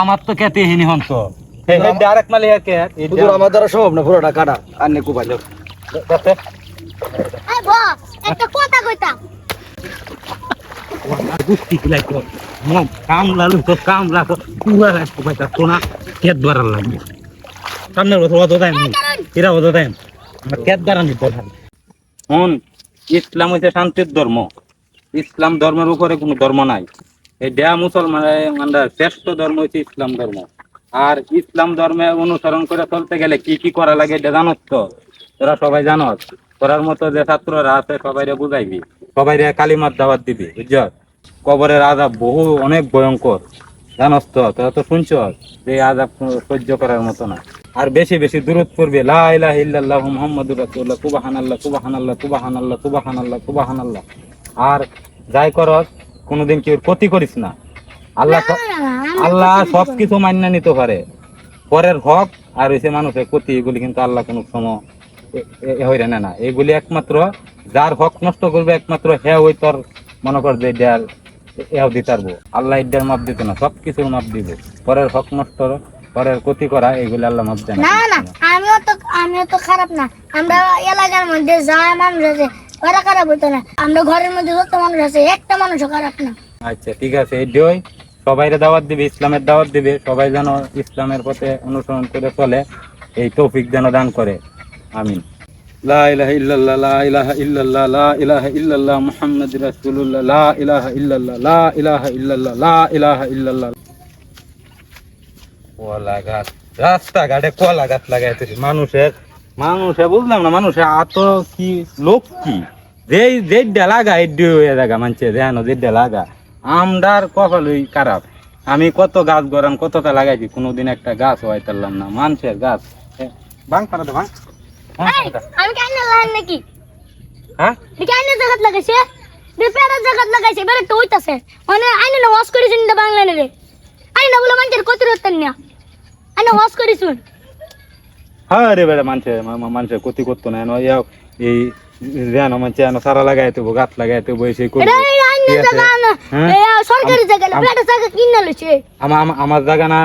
আমার তো কেতে হিনি হন তো। আরেক মালি কে হুজুর আমার দ্বারা সম্ভব না পুরোটা কাটা। আর নে কুবাই লোক এই বস একটা কথা কইতাম। তো মম তো তোনা কেত সামনে এরা কেত হন ইসলাম হইছে শান্তির ধর্ম। ইসলাম ধর্মের উপরে কোনো ধর্ম নাই। দেয়া মুসলমানের শ্রেষ্ঠ ধর্ম হচ্ছে ইসলাম ধর্ম। আর ইসলাম ধর্মে অনুসরণ করে চলতে গেলে কি কি করা লাগে এটা জানত তো? তোরা সবাই জানত তোরার মতো যে ছাত্ররা আছে সবাই বুঝাইবি। সবাই কালিমার দাওয়াত দিবি, বুঝছ? কবরের আজাব বহু, অনেক ভয়ঙ্কর। জানস তো? তোরা তো শুনছ যে আজাব সহ্য করার মতো না। আর বেশি বেশি দূরত পড়বে, লা আল্লাহ ইল্লাল্লাহ আল্লাহ রাসূলুল্লাহ আল্লাহ সুবহানাল্লাহ আল্লাহ সুবহানাল্লাহ সুবহানাল্লাহ। আর যাই করস কোনোদিন কেউ ক্ষতি করিস না। আল্লাহ আল্লাহ সব কিছু মান্য নিতে পারে। পরের হক আর হইছে মানুষের ক্ষতি এগুলি কিন্তু আল্লাহ কোনো সময় হইরে নেয় না। এগুলি একমাত্র যার হক নষ্ট করবে একমাত্র হ্যাঁ ওই তোর মনে কর যে এটার এও দিতে পারব। আল্লাহ এটার মাপ দিত না সব কিছুর মাপ দিব। পরের হক নষ্ট পরের ক্ষতি করা এগুলি আল্লাহ মাপ দেয় না না আমিও তো আমিও তো খারাপ না। আমরা এলাকার মধ্যে যা মানুষ আছে ওরা খারাপ হতো না। আমরা ঘরের মধ্যে যত মানুষ আছে একটা মানুষও খারাপ না। আচ্ছা ঠিক আছে সবাইরে দাওয়াত দিবে ইসলামের দাওয়াত দিবে সবাই যেন ইসলামের পথে অনুসরণ করে চলে এই তৌফিক যেন দান করে। আমিন। লা ইলাহা ইল্লাল্লাহ লা ইলাহা ইল্লাল্লাহ লা ইলাহা ইল্লাল্লাহ মুহাম্মাদুর রাসূলুল্লাহ লা ইলাহা ইল্লাল্লাহ লা ইলাহা ইল্লাল্লাহ লা ইলাহা ইল্লাল্লাহ। কলা গাছ রাস্তাঘাটে কলা গাছ লাগাইতেছি মানুষের মানুষে বুঝলাম না মানুষের এত কি লোক কি? যেই যেটা লাগা এডি হয়ে জায়গা মানছে যেন যেটা লাগা। আমদার কপালই খারাপ। আমি কত গাছ গরম কতটা লাগাইছি কোনোদিন একটা গাছ হইতারলাম না মানুষের গাছ। ভাঙ পারা ভাঙ আমি কেন লাগাই নাকি? হ্যাঁ? কেন জায়গাত লাগাইছে? বেপেরা জায়গাত লাগাইছে বেরে তো হইতাছে। মানে আইনে না ওয়াশ করেছেন বাংলা রে। আইনে বলে মানুষের কত রতেন না। আইনে ওয়াশ করেছুন হ্যাঁ রে বেড়া মানুষে মানুষের ক্ষতি করতো না এই যেন মানছে সারা লাগাই দেবো গাছ লাগাই দেবো সেই করব। আমার জায়গা না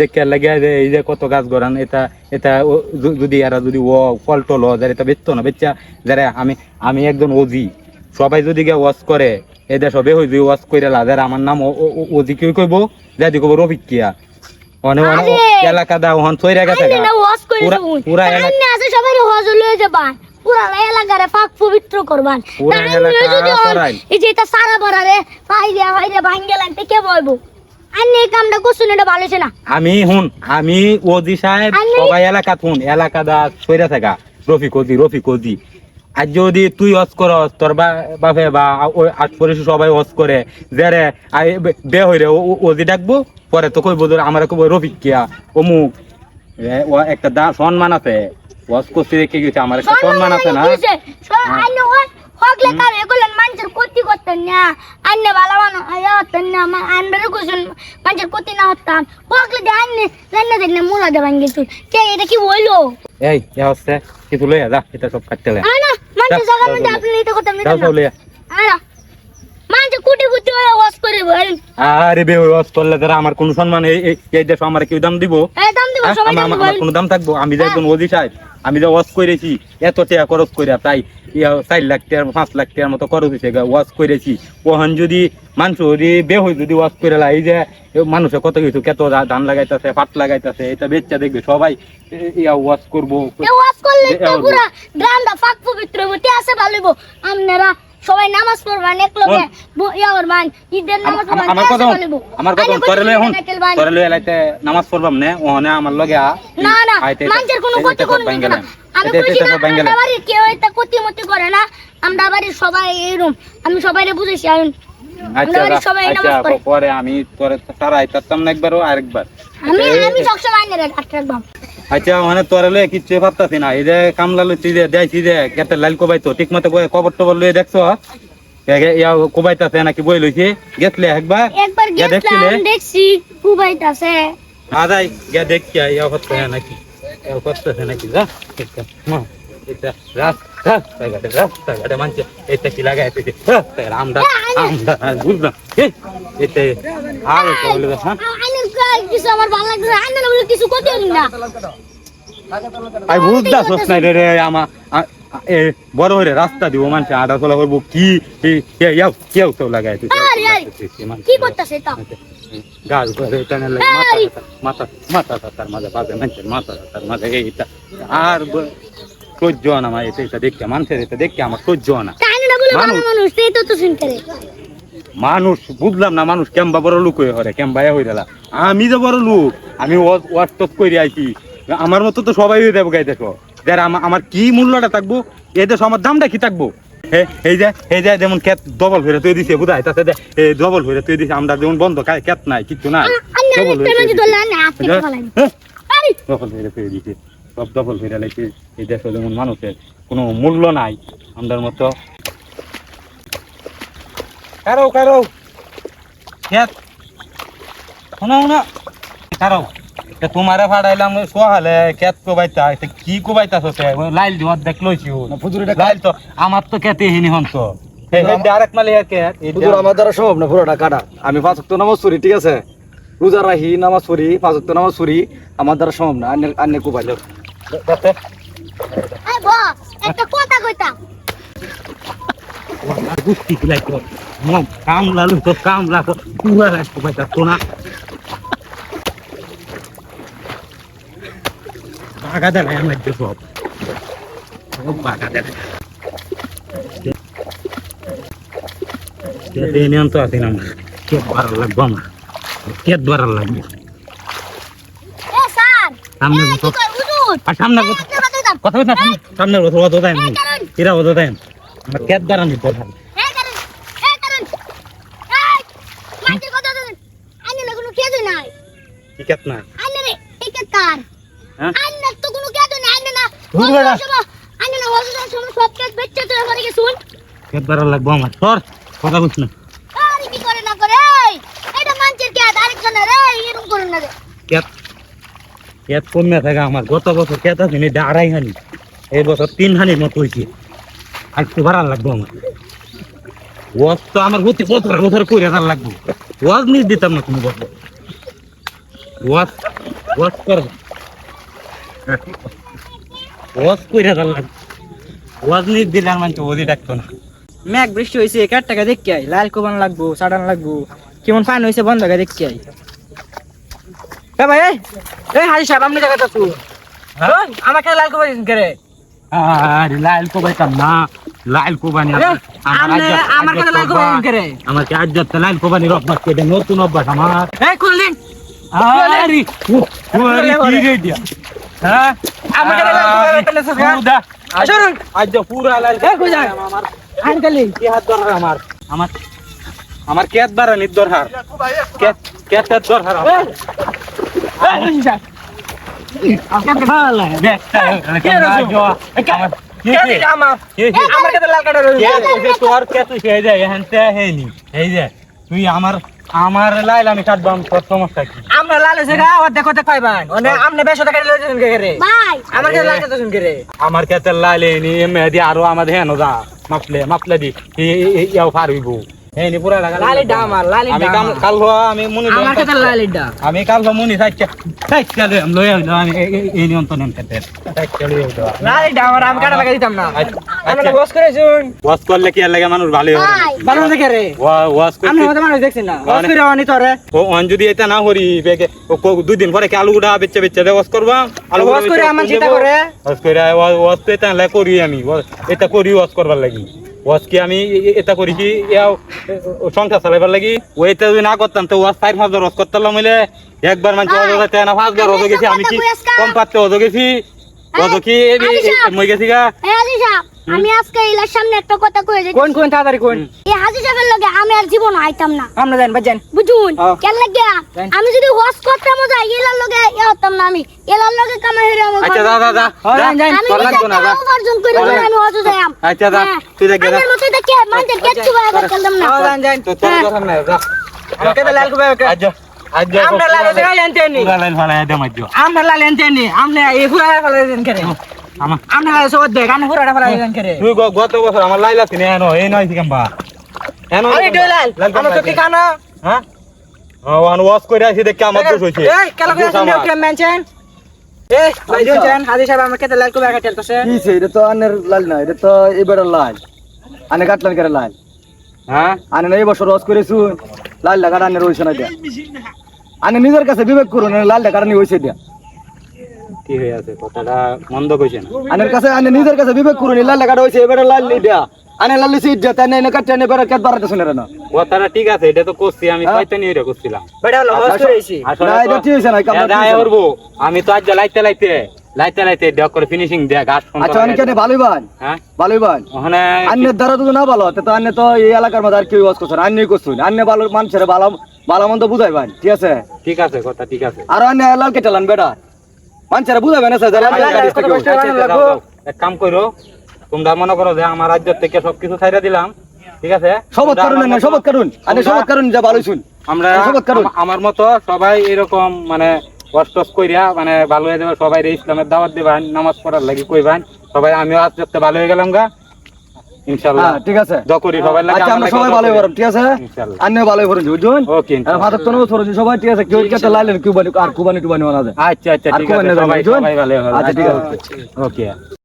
দেখে লাগে যে এই যে কত গাছ গড়ান এটা এটা যদি এরা যদি ও ফল টল যারা এটা বেচতো না বেচা যারা আমি আমি একজন ওজি সবাই যদি গিয়ে ওয়াশ করে এদের সবে হয়ে যদি ওয়াশ করে লা যারা আমার নাম ওজি কেউ কইব যাদি কব রফিক কিয়া। অনে অনে এলাকা দা ওহন সইরা গেছে না পুরা- করেছুন পুরা এলাকা- আছে সবাই হজ লয়ে যাবান পুরা এলাকারে পাক পবিত্র করবান। পুরা এলাকা যদি হন, সরাইন। এই যে এটা সারা বরারে ভাঙ্গে লাগতে কে কামটা করছুন এটা ভালো না? আমি হুন আমি ওজি সাহেব সবাই এলাকা হুন। এলাকা দা সইরা থাকা। Rafiq OG Rafiq OG. আর যদি তুই অস করস তোর বা- বাপে বা আট পরিশ সবাই অস করে যে রে বে- হইরে ও- ওজি ডাকবো পরে তো কইব ধর আমার কইব রফিক কিয়া অমুক। ও একটা দা সম্মান আছে। ওয়াস করতে রেখে গেছে আমার একটা সম্মান আছে না? এগুলো মানুষের ক্ষতি করতেন না। আইনে ভালো মানুষ হতেন না আনবারে কুসুন মানুষের ক্ষতি না হতাম। হকলে দিয়ে আইনে জান্না দেখলে মুলা কে এটা কি বলল এই হচ্ছে কিছু লইয়া যা এটা সব কাটতে মধ্যে আপনি কুটি কুটি হয়ে ওয়াশ করে বলেন আরে বে করলে তারা আমার কোন সম্মান এই দেশ আমার কেউ দাম দিব? এই দাম দিব হ্যাঁ, সবাই দাম দিব আমার কোনো দাম থাকব? আমি যে একজন ওজি সাহেব। আমি যে ওয়াশ করেছি এত টাকা খরচ করে তাই চার লাখ টাকার পাঁচ লাখ টাকার মতো খরচ হয়েছে ওয়াশ করেছি ওখান যদি মানুষ যদি বে হয়ে যদি ওয়াশ করে লাই যে মানুষের মানুষে কত কিছু কত ধান লাগাইতেছে পাট লাগাইতেছে এটা বেচা দেখবে সবাই ইয়া ওয়াশ করব। ওয়াশ করলে পুরা গ্রামটা ফাঁক পবিত্র আছে ভালো আপনারা সবাই নামাজ পড়বান এক ইয়া করবান ঈদের নামাজ পড়বান আমার কথা আমার কথা আইনে নামাজ পড়বাম না ওখানে আমার লগে না না মানুষের কোনো এটা ক্ষতি করবে না। আমি কইছি না বাড়ির কেউ এটা ক্ষতি মতি করে না আমরা বাড়ির সবাই এরকম আমি সবাইরে বুঝেছি আইন আচ্ছা সবাই আচ্ছা। পরে আমি তোরে তারা আইতাম না একবারও আরেকবার। আমি আমি সবসময় আইনের ডাক্তার একদম আচ্ছা মানে তোরা লয়ে কিচ্ছু ভাবতাছি না। এই যে কামলা লইছি যে দেয়ছি যে কেটে লাল কোবাইতো। ঠিক মতো কই কবর টবর লয়ে দেখছ? ইয়া কোবাইতাছে নাকি বই লইছি? গেছলে একবার? একবার ইয়া দেখছিলে? গেছিলাম দেখছি কুবাইতাছে। আদাই গিয়া দেখছি ইয়া হচ্ছে নাকি? ইয়া করতেছে নাকি? যা এটা হ্যাঁ, এটা রাস্তা রাস্তাঘাটে রাস্তাঘাটে মানছে। এটা কি লাগাইছে রাস্তাঘাটে আমরা আমরা বুঝলাম এ, এটা আর বলে হ্যাঁ? আইনের কয় কিছু আমার ভালো লাগছে না। আন্নে বলে কিছু করতে পারি না। আই বুঝতাছস না রে রে আমা এ বড় হইরে রাস্তা দিব মানুষ আটা চলা করব কি ইয়াও কেউ তো লাগাই কি করতেছে তা গাছ ঘরে টানে লাগে মাথা মাথা মাথা তার মাঝে বাজে মানুষের মাথা তার মাঝে এইটা। আর সহ্য না আমার এটা এটা দেখে মানুষের এটা দেখে আমার সহ্য না। মানুষ। তো তো শুন করে মানুষ বুঝলাম না মানুষ কেমবা বড় লোক হয়ে হরে কেমবা এ হয়ে গেলা আমি যে বড় লোক আমি ওয়াটস করে আইছি। আমার মতো তো সবাই হয়ে যাব গাই দেখো। যার আমার কি মূল্যটা থাকব এই দেশ আমার দামটা কি থাকব? এ- এই যে এই যে যেমন ক্ষেত ডবল হয়ে তুই দিছে বুঝাই তাতে ডবল হয়ে তুই দিছে আমরা যেমন বন্ধ খাই ক্ষেত নাই কিচ্ছু নাই ডবল থেকে ফেলাই আরে! ডবল হয়ে তুই দিছে সব ডবল হয়ে লাইছে এই দেশে যেমন মানুষের কোনো মূল্য নাই আমাদের মতো। কারও কারও। ক্ষেত শোনো না কারও তে তোমারে ফাড়াইলাম ওই সোহালে ক্ষেত কোবাইতা তে কি কোবাইতাছ সে? লাইল দিওয়ার দেখ লইছি ও। না, ফুজুরিটা লাইল তো আমার তো হিনি হন তো। আরেক মালে ক্ষেত আমার দ্বারা সম্ভব না পুরোটা কাটা। আমি পাঁচ ওয়াক্ত নামাজ পড়ি ঠিক আছে? রোজা রাহি নামাজ পড়ি পাঁচ ওয়াক্ত নামাজ পড়ি আমার দ্বারা সম্ভব না আন্নে আন্নে কুবাইল। একটা কথা কইতাম গুষ্টি কিলাই কাম লালু তো কাম লাগ পুরা রাস্তা পাইতা তো না। বাগা দেয় আমার যে সব। সব বাগা দেয় কেটে নিয়ন তো আছে না কে বার লাগবো আমার? কে বার লাগবে? এ স্যার! সামনে এ, তো কি কই হুজুর? আর সামনে এ, কথা সামনে দেয় এই কারণ এরা কথা দেয় আমার কেট দ্বারা নিতে হবে এই কারণ এই কারণ এই মাইকের কথা দেন আন্নে না কোনো কেদে নাই কি না। রে কার? হ্যাঁ? তো কোনো না। ধুর বেটা। আন্নে না সময় সব বেচছে তো গেছুন কেট দ্বারা লাগবো আমার। সর কথা বলছ না। আরে কি করে না করে এটা মানছের রে এরকম করুন না রে। কেত কেত কমে থাকে আমার। গত বছর কেত আছে এটা আড়াই হানি। এই বছর তিন হানির মতো হয়েছে। আর একটু ভাড়া লাগবো আমার। ওয়াজ তো আমার গতি বছর বছর করে লাগবো। ওয়াজ নিজ দিতাম না কোনো বছর। ওয়াজ ওয়াজ কর ওয়াজ করে হাজার লাগবে ওয়াজ নিজ দিলে আর মানুষ ওদি ডাকতো না। মেঘ বৃষ্টি হয়েছে কার টাকা দেখতে আই লাল কোবান লাগবো সাডান লাগবো। কেমন ফান হয়েছে বন্ধ করে দেখতে আই এ ভাই এই, হাজি সাহেব আপনি জায়গাটা তু আমাকে লাল কোবান করে আরে লাল কো বাইতাম না। লাল কোবানি আমার কাছে লাল কোবানি করে। আমার কি আজ লাল কোবানি অভ্যাস কেটে নতুন অভ্যাস আমার। এই খুললিন আরে ও- ওরে কি রে দিয়া হ্যাঁ আমাকে লাল কোবানি করে লেসেস গা। পুরা আসুন আজ যা পুরা লাল এই কই যান আমার আঙ্কেলি কি হাত দরকার আমার আমার আমার কেত বাড়ানির দরকার কেত কেতের দরকার আমার। ভালো, দেখতে কেমন আজো। আমার কি কি? আমার কি কি? আমার কাছে লাল কাটা রয়েছে কে কইছে তোর কে তুই সেই যায় এখান থেকে হেনি এই যে তুই আমার আমার লাইল আমি কাটবাম তোর সমস্যা কি আমরা লাল এসে গা আর দেখো দেখাই ভাই ওনে আমনে বেশ টাকা লইছেন কে রে ভাই আমার কে লাগে তো শুন কে রে আমার কে লাইল এনি এমে দি আরও আমাদের হেন যা। মাপলে মাপলে দি ইয়াও পারবিব হেনি পুরা লাগা লালিডা আমার, লালিডা আমি কাম কাল হওয়া আমি মুনি আমার কাছে লালিডা। আমি কাল হওয়া মুনি সাইকে সাইকে লই আইলো আমি এই- এই- এই খেতে। সাইকে লই আইলো। লালিডা আমার আমি কাটা টাকা দিতাম না। আচ্ছা, আমরা আচ্ছা। বস করেছুন? ওয়াশ করলে কি লাগে মানুষ ভালো হবে ভাই। ভালো দেখে রে? ওয়াশ আমি হতে মানুষ দেখছি না। বস মানে- করে আনি তোরে। ও অন যদি এটা না করি বেগে দুই দিন পরে কি আলু গুড়া বেচে বেচে দে ওয়াশ করবা? আলু করে আমার চিন্তা করে। ওয়াশ করে ওয়া- তো এটা লাই করি আমি। এটা করি ওয়াশ করবার লাগি। ওয়াশ কি আমি এটা করি কি সংসার চালাইবার লাগি। ওইটা যদি না করতাম তো ওয়াজ চার পাঁচ রস করতাম মিলে একবার মানুষ ভাই, অজো যাইতে না পাঁচবার গেছি আমি কি? কম পাতে অজো গেছি? অজো কি। মই গেছি গা। আমি আজকে ইলার সামনে একটা কথা কয়ে যাই কোন কোন তাড়াতাড়ি কোন? এই হাজি সাহেবের লগে আমি আর জীবন আইতাম না। আমরা জান বাজেন বুঝুন। কেন লাগিয়া আমি যদি ওয়াশ করতাম যাই এলার লগে ইয়া হতাম না আমি। এলার লগে কামাই হইরে আমার আচ্ছা যা যা যা হ্যাঁ, যা, যাই, আমি তোর নিজে না যা টাকা উপার্জন আমি হজে যাইম আচ্ছা যা হ্যাঁ। তুই দেখ যা আমার মতো দেখে মানুষের কেচ্ছু ভাই খেলতাম না। যান যান। তো তোর কথা না যা আমাকে তো লাল কুবে আজ আজ আমরা লাল এসে গাই আনতে নি পুরা দে মাইজো আমরা লাল আনতেনি আমরা এই পুরা ফেলা দেন করে আমার লাল সব দেখ আমরা পুরা ফেলা দেন করে তুই গ- গত বছর আমার লাইল আছে না এনো এই নয় কেমবা এনো আরে ডলাল আমরা তো কি খানা ওয়ান ওয়াশ করে আসি দেখে আমার দোষ হইছে। এই কেলা করে দোষ আসেন আমার। এই ভাই। হাজি সাহেব আমার কেটে লাল করে আঘাত চলতেছে কি সে এটা তো আনের লাল না এটা তো এবারের লাল। আনে কাটলেন করে লাল। হ্যাঁ? আনে না এই বছর করেছু। লাল না আনে নিজের কাছে বিবেক করুন লাল লাগার আনি হয়েছে এটা। কি হয়ে আছে? কথাটা মন্দ কইছে না। আনের কাছে আনে নিজের কাছে বিবেক করুন লাল হয়েছে এবারে লাল এটা আনে লাল লিসি না কাটতে আনে বেড়া কেট বাড়াতে শুনে না। কথাটা ঠিক আছে এটা তো করছি আমি হ্যাঁ। পাইতে নিয়ে করছিলাম। বেটা হলো হস না, তো- এটা ঠিক হয়েছে না, কামড়া না। করব আমি তো আজ লাইতে লাইতে লাইতে লাইতে দেখ করে ফিনিশিং দেয়া গাছ ফোন আচ্ছা অনেক কেন ভালোই বান? হ্যাঁ? ভালোই বান? ওখানে আন্নের দ্বারা তো না ভালো তো আন্নে তো এই এলাকার মধ্যে আর কেউ ওয়াজ করছে না আন্নে করছুন আন্নে ভালো মানুষের ভালো ভালো মন্দ বুঝাই ভাই ঠিক আছে? ঠিক আছে কথা ঠিক আছে। আর আন্নে লাল কেটালান বেটা। মানুষের বুঝাবে না। এক কাম করো তোমরা মনে করো যে আমার রাজ্য থেকে সবকিছু ছাইরা দিলাম ঠিক আছে? শপথ করুন না মতো- শপথ করুন। আরে শপথ করুন যা ভালো শুন। আমরা শপথ করুন। আমার মতো সবাই এরকম মানে কষ্ট কইরা মানে ভালো হয়ে যাবে। সবাই ইসলামের দাওয়াত দিবেন নামাজ পড়ার লাগি কইবেন। সবাই আমিও আজ ভালো হয়ে গেলাম গা। ইনশাল্লাহ। হ্যাঁ ঠিক আছে। দ সবাই লাগে আচ্ছা আমরা সবাই ভালো করব ঠিক আছে? ইনশাল্লাহ। আন্নে ভালো করুন বুঝুন ওকে আর ফাদার তো নবো সরজি সবাই ঠিক আছে কেউ কেটে লাইলেন কিউবানি আর কুবানি টুবানি বানা যায় আচ্ছা আচ্ছা ঠিক আছে সবাই সবাই ভালো আচ্ছা ঠিক আছে। ওকে।